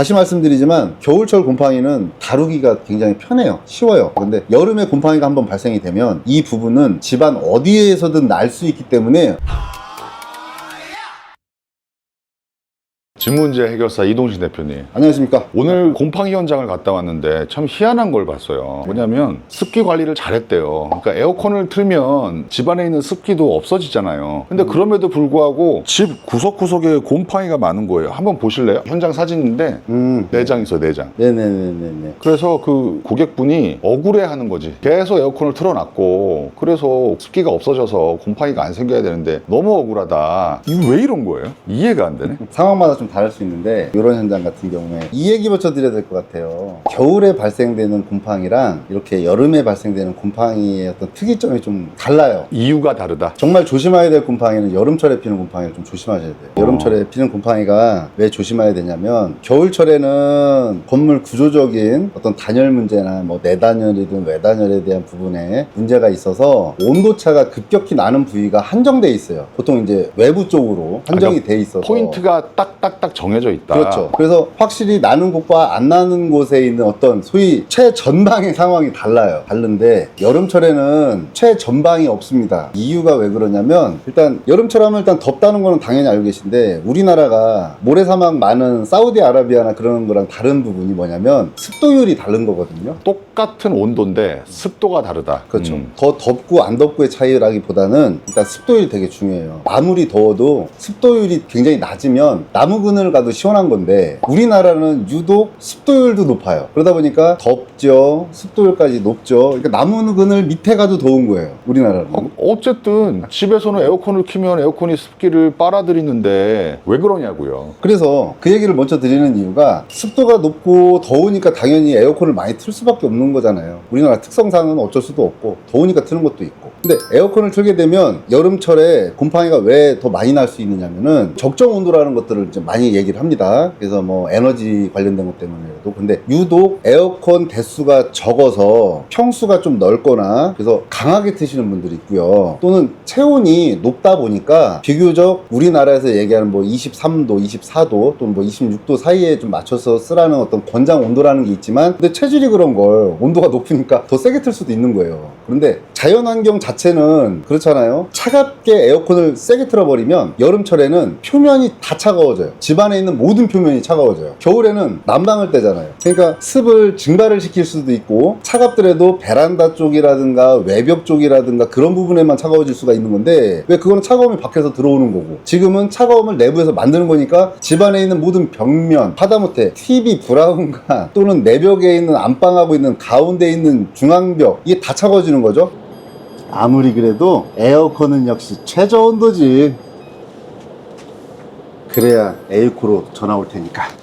다시 말씀드리지만 겨울철 곰팡이는 다루기가 굉장히 편해요. 쉬워요. 근데 여름에 곰팡이가 한번 발생이 되면 이 부분은 집안 어디에서든 날 수 있기 때문에 질문제 해결사 이동진 대표님. 안녕하십니까? 오늘 곰팡이 현장을 갔다 왔는데 참 희한한 걸 봤어요. 뭐냐면 습기 관리를 잘했대요. 그러니까 에어컨을 틀면 집안에 있는 습기도 없어지잖아요. 근데 그럼에도 불구하고 집 구석구석에 곰팡이가 많은 거예요. 한번 보실래요? 현장 사진인데 음. 네 장 있어요, 네 장. 네네네네네. 그래서 그 고객분이 억울해 하는 거지. 계속 에어컨을 틀어놨고, 그래서 습기가 없어져서 곰팡이가 안 생겨야 되는데 너무 억울하다. 이거 왜 이런 거예요? 이해가 안 되네. 상황마다 좀 다를 수 있는데 이런 현장 같은 경우에 이 얘기부터 드려야 될 것 같아요. 겨울에 발생되는 곰팡이랑 이렇게 여름에 발생되는 곰팡이의 어떤 특이점이 좀 달라요. 이유가 다르다. 정말 조심해야 될 곰팡이는 여름철에 피는 곰팡이를 좀 조심하셔야 돼요. 여름철에 피는 곰팡이가 왜 조심해야 되냐면 겨울철에는 건물 구조적인 어떤 단열 문제나 뭐 내단열이든 외단열에 대한 부분에 문제가 있어서 온도차가 급격히 나는 부위가 한정돼 있어요. 보통 이제 외부 쪽으로 한정이 돼 있어서 포인트가 딱딱 딱 정해져 있다. 그렇죠. 그래서 확실히 나는 곳과 안 나는 곳에 있는 어떤 소위 최전방의 상황이 달라요. 다른데 여름철에는 최전방이 없습니다. 이유가 왜 그러냐면 일단 여름철 하면 일단 덥다는 거는 당연히 알고 계신데 우리나라가 모래사막 많은 사우디아라비아나 그런 거랑 다른 부분이 뭐냐면 습도율이 다른 거거든요. 똑같은 온도인데 습도가 다르다. 그렇죠. 음. 더 덥고 안 덥고의 차이라기보다는 일단 습도율이 되게 중요해요. 아무리 더워도 습도율이 굉장히 낮으면 나무 그늘 가도 시원한 건데 우리나라는 유독 습도율도 높아요. 그러다 보니까 덥죠. 습도율까지 높죠. 그러니까 나무 그늘 밑에 가도 더운 거예요. 우리나라는. 어, 어쨌든 집에서는 에어컨을 키면 에어컨이 습기를 빨아들이는데 왜 그러냐고요. 그래서 그 얘기를 먼저 드리는 이유가 습도가 높고 더우니까 당연히 에어컨을 많이 틀 수밖에 없는 거잖아요. 우리나라 특성상은 어쩔 수도 없고 더우니까 트는 것도 있고. 근데 에어컨을 틀게 되면 여름철에 곰팡이가 왜 더 많이 날 수 있느냐면은 적정 온도라는 것들을 이제 많이 얘기를 합니다. 그래서 뭐 에너지 관련된 것 때문에도 근데 유독 에어컨 대수가 적어서 평수가 좀 넓거나 그래서 강하게 트시는 분들이 있고요. 또는 체온이 높다 보니까 비교적 우리나라에서 얘기하는 뭐 23도, 24도 또는 뭐 26도 사이에 좀 맞춰서 쓰라는 어떤 권장 온도라는 게 있지만 근데 체질이 그런 걸 온도가 높으니까 더 세게 틀 수도 있는 거예요. 그런데 자연 환경 자체는 그렇잖아요. 차갑게 에어컨을 세게 틀어버리면 여름철에는 표면이 다 차가워져요. 집안에 있는 모든 표면이 차가워져요. 겨울에는 난방을 떼잖아요. 그러니까 습을 증발을 시킬 수도 있고 차갑더라도 베란다 쪽이라든가 외벽 쪽이라든가 그런 부분에만 차가워질 수가 있는 건데 왜 그거는 차가움이 밖에서 들어오는 거고 지금은 차가움을 내부에서 만드는 거니까 집안에 있는 모든 벽면 하다못해 TV 브라운관 또는 내벽에 있는 안방하고 있는 가운데 있는 중앙벽 이게 다 차가워지는 거죠. 아무리 그래도 에어컨은 역시 최저 온도지. 그래야 에어코로 전화 올 테니까.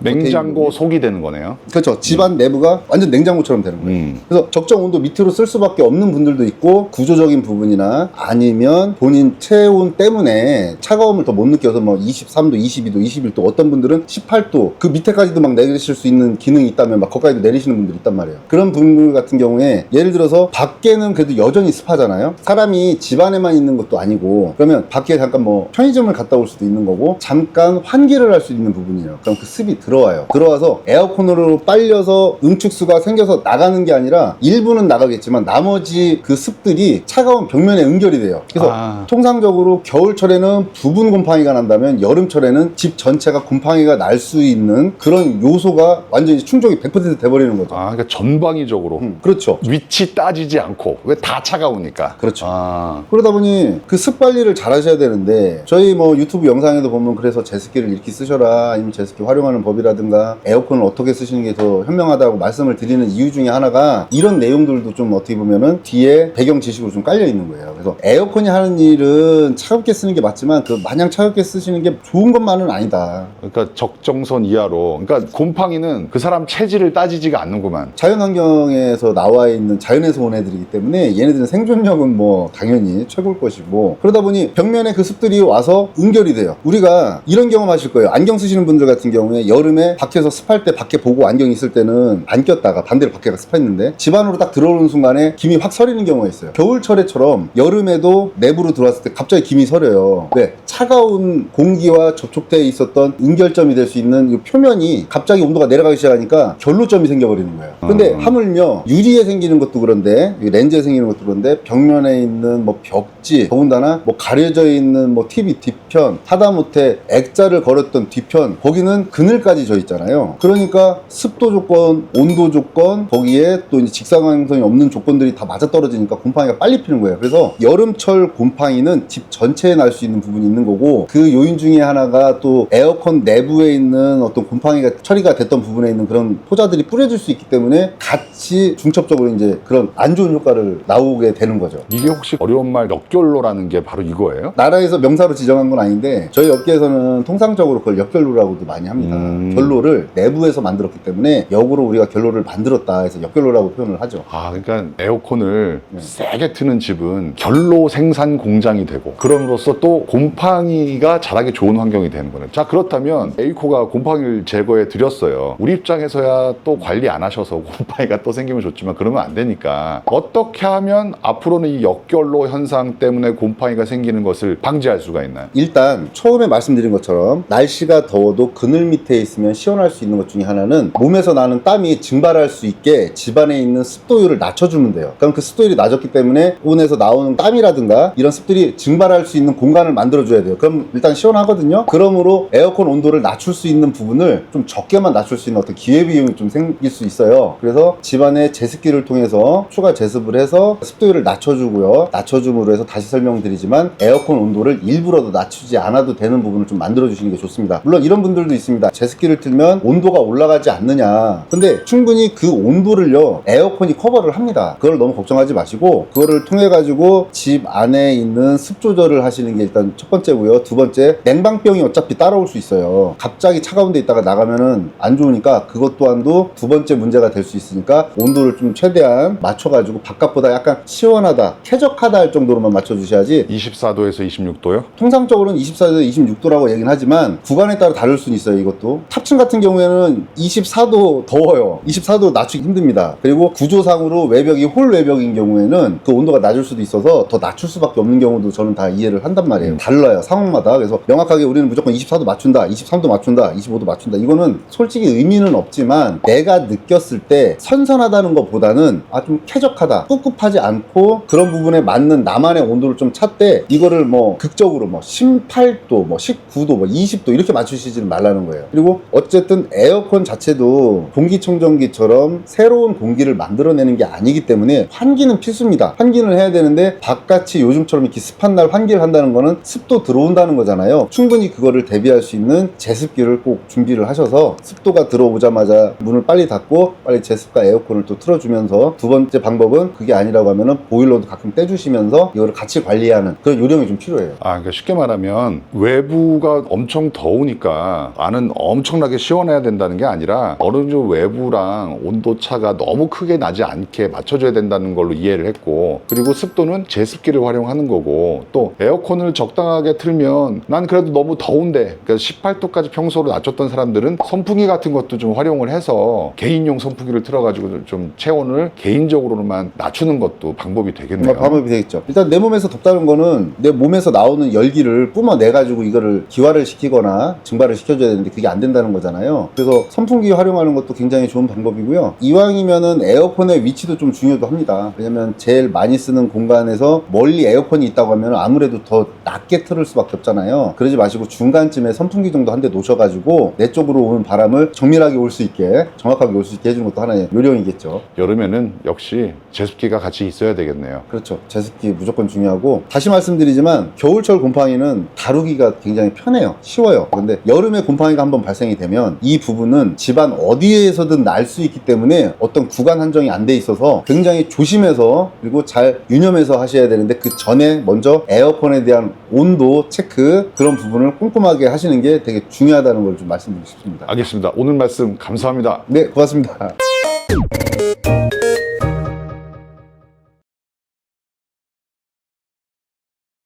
냉장고 속이 되는 거네요. 그렇죠. 집안 내부가 완전 냉장고처럼 되는 거예요. 음. 그래서 적정 온도 밑으로 쓸 수밖에 없는 분들도 있고 구조적인 부분이나 아니면 본인 체온 때문에 차가움을 더 못 느껴서 뭐 23도, 22도, 21도 어떤 분들은 18도 그 밑에까지도 막 내리실 수 있는 기능이 있다면 막 거기까지도 내리시는 분들이 있단 말이에요. 그런 분들 같은 경우에 예를 들어서 밖에는 그래도 여전히 습하잖아요. 사람이 집 안에만 있는 것도 아니고 그러면 밖에 잠깐 뭐 편의점을 갔다 올 수도 있는 거고 잠깐 환기를 할 수 있는 부분이에요. 그럼 그 습이 들어와요. 들어와서 에어컨으로 빨려서 응축수가 생겨서 나가는 게 아니라 일부는 나가겠지만 나머지 그 습들이 차가운 벽면에 응결이 돼요. 그래서 아. 통상적으로 겨울철에는 부분 곰팡이가 난다면 여름철에는 집 전체가 곰팡이가 날 수 있는 그런 요소가 완전히 충족이 100% 돼버리는 거죠. 아, 그러니까 전방위적으로 음, 그렇죠. 위치 따지지 않고 왜 다 차가우니까. 그렇죠. 아, 그러다 보니 그 습 관리를 잘 하셔야 되는데 저희 뭐 유튜브 영상에도 보면 그래서 제습기를 이렇게 쓰셔라 아니면 제습기 활용하는 법이 라든가 에어컨을 어떻게 쓰시는 게 더 현명하다고 말씀을 드리는 이유 중에 하나가 이런 내용들도 좀 어떻게 보면은 뒤에 배경 지식으로 좀 깔려 있는 거예요. 그래서 에어컨이 하는 일은 차갑게 쓰는 게 맞지만 그 마냥 차갑게 쓰시는 게 좋은 것만은 아니다. 그러니까 적정선 이하로. 그러니까 곰팡이는 그 사람 체질을 따지지가 않는구만. 자연 환경에서 나와 있는 자연에서 온 애들이기 때문에 얘네들은 생존력은 뭐 당연히 최고일 것이고 그러다 보니 벽면에 그 습들이 와서 응결이 돼요. 우리가 이런 경험 하실 거예요. 안경 쓰시는 분들 같은 경우에 여름 여름에 밖에서 습할 때 밖에 보고 안경 있을 때는 안 꼈다가 반대로 밖에가 습했는데 집 안으로 딱 들어오는 순간에 김이 확 서리는 경우가 있어요. 겨울철에처럼 여름에도 내부로 들어왔을 때 갑자기 김이 서려요. 왜? 차가운 공기와 접촉되어 있었던 응결점이 될 수 있는 이 표면이 갑자기 온도가 내려가기 시작하니까 결로점이 생겨버리는 거예요. 근데 음. 하물며 유리에 생기는 것도 그런데 이 렌즈에 생기는 것도 그런데 벽면에 있는 뭐 벽지 더군다나 뭐 가려져 있는 뭐 TV 뒤편 하다못해 액자를 걸었던 뒤편 거기는 그늘까지 져 있잖아요. 그러니까 습도 조건, 온도 조건 거기에 또 이제 직사광선이 없는 조건들이 다 맞아떨어지니까 곰팡이가 빨리 피는 거예요. 그래서 여름철 곰팡이는 집 전체에 날 수 있는 부분이 있는 거고 그 요인 중에 하나가 또 에어컨 내부에 있는 어떤 곰팡이가 처리가 됐던 부분에 있는 그런 포자들이 뿌려질 수 있기 때문에 같이 중첩적으로 이제 그런 안 좋은 효과를 나오게 되는 거죠. 이게 혹시 어려운 말 역결로라는 게 바로 이거예요? 나라에서 명사로 지정한 건 아닌데 저희 업계에서는 통상적으로 그걸 역결로라고도 많이 합니다. 음. 결로를 내부에서 만들었기 때문에 역으로 우리가 결로를 만들었다 해서 역결로라고 표현을 하죠. 아, 그러니까 에어컨을 네. 세게 트는 집은 결로 생산 공장이 되고 그럼으로써 또 곰팡이가 자라기 좋은 환경이 되는 거네요. 자, 그렇다면 에이코가 곰팡이를 제거해 드렸어요. 우리 입장에서야 또 관리 안 하셔서 곰팡이가 또 생기면 좋지만 그러면 안 되니까 어떻게 하면 앞으로는 이 역결로 현상 때문에 곰팡이가 생기는 것을 방지할 수가 있나요? 일단 처음에 말씀드린 것처럼 날씨가 더워도 그늘 밑에 있으면 시원할 수 있는 것 중에 하나는 몸에서 나는 땀이 증발할 수 있게 집안에 있는 습도율을 낮춰주면 돼요. 그럼 그 습도율이 낮았기 때문에 온에서 나오는 땀이라든가 이런 습들이 증발할 수 있는 공간을 만들어줘야 돼요. 그럼 일단 시원하거든요. 그러므로 에어컨 온도를 낮출 수 있는 부분을 좀 적게만 낮출 수 있는 어떤 기회 비용이 좀 생길 수 있어요. 그래서 집안에 제습기를 통해서 추가 제습을 해서 습도율을 낮춰주고요. 낮춰줌으로 해서 다시 설명드리지만 에어컨 온도를 일부러도 낮추지 않아도 되는 부분을 좀 만들어주시는 게 좋습니다. 물론 이런 분들도 있습니다. 제습기 를 틀면 온도가 올라가지 않느냐. 근데 충분히 그 온도를요, 에어컨이 커버를 합니다. 그걸 너무 걱정하지 마시고, 그거를 통해 가지고 집 안에 있는 습 조절을 하시는 게 일단 첫 번째고요. 두 번째, 냉방병이 어차피 따라올 수 있어요. 갑자기 차가운 데 있다가 나가면은 안 좋으니까 그것 또한도 두 번째 문제가 될 수 있으니까 온도를 좀 최대한 맞춰가지고 바깥보다 약간 시원하다, 쾌적하다 할 정도로만 맞춰주셔야지 24도에서 26도요? 통상적으로는 24도, 26도라고 얘기는 하지만 구간에 따라 다를 수는 있어요, 이것도. 탑층 같은 경우에는 24도 더워요. 24도 낮추기 힘듭니다. 그리고 구조상으로 외벽이 홀 외벽인 경우에는 그 온도가 낮을 수도 있어서 더 낮출 수밖에 없는 경우도 저는 다 이해를 한단 말이에요. 달라요, 상황마다. 그래서 명확하게 우리는 무조건 24도 맞춘다, 23도 맞춘다, 25도 맞춘다. 이거는 솔직히 의미는 없지만 내가 느꼈을 때 선선하다는 것보다는 아, 좀 쾌적하다, 꿉꿉하지 않고 그런 부분에 맞는 나만의 온도를 좀 찾되 이거를 뭐 극적으로 뭐 18도, 뭐 19도, 뭐 20도 이렇게 맞추시지는 말라는 거예요. 그리고 어쨌든 에어컨 자체도 공기청정기처럼 새로운 공기를 만들어내는 게 아니기 때문에 환기는 필수입니다. 환기는 해야 되는데 바깥이 요즘처럼 이렇게 습한 날 환기를 한다는 거는 습도 들어온다는 거잖아요. 충분히 그거를 대비할 수 있는 제습기를 꼭 준비를 하셔서 습도가 들어오자마자 문을 빨리 닫고 빨리 제습과 에어컨을 또 틀어주면서 두 번째 방법은 그게 아니라고 하면은 보일러도 가끔 떼주시면서 이거를 같이 관리하는 그런 요령이 좀 필요해요. 아, 그러니까 쉽게 말하면 외부가 엄청 더우니까 안은 엄청 나게 시원해야 된다는 게 아니라 정도 외부랑 온도 차가 너무 크게 나지 않게 맞춰줘야 된다는 걸로 이해를 했고 그리고 습도는 제습기를 활용하는 거고 또 에어컨을 적당하게 틀면 난 그래도 너무 더운데 그러니까 18도까지 평소로 낮췄던 사람들은 선풍기 같은 것도 좀 활용을 해서 개인용 선풍기를 틀어가지고 좀 체온을 개인적으로만 낮추는 것도 방법이 되겠네요. 뭐 방법이 되겠죠. 일단 내 몸에서 덥다는 거는 내 몸에서 나오는 열기를 뿜어내 가지고 이거를 기화를 시키거나 증발을 시켜줘야 되는데 그게 안 된다 는 거잖아요. 그래서 선풍기 활용하는 것도 굉장히 좋은 방법이고요. 이왕이면은 에어컨의 위치도 좀 중요도 합니다. 왜냐면 제일 많이 쓰는 공간에서 멀리 에어컨이 있다고 하면 아무래도 더 낮게 틀을 수밖에 없잖아요. 그러지 마시고 중간쯤에 선풍기 정도 한 대 놓으셔가지고 내 쪽으로 오는 바람을 정밀하게 올 수 있게 정확하게 올 수 있게 해주는 것도 하나의 요령이겠죠. 여름에는 역시 제습기가 같이 있어야 되겠네요. 그렇죠. 제습기 무조건 중요하고 다시 말씀드리지만 겨울철 곰팡이는 다루기가 굉장히 편해요. 쉬워요. 근데 여름에 곰팡이가 한번 발생이 되면 이 부분은 집안 어디에서든 날 수 있기 때문에 어떤 구간 한정이 안 돼 있어서 굉장히 조심해서 그리고 잘 유념해서 하셔야 되는데 그 전에 먼저 에어컨에 대한 온도 체크 그런 부분을 꼼꼼하게 하시는 게 되게 중요하다는 걸 좀 말씀드리고 싶습니다. 알겠습니다. 오늘 말씀 감사합니다. 네, 고맙습니다.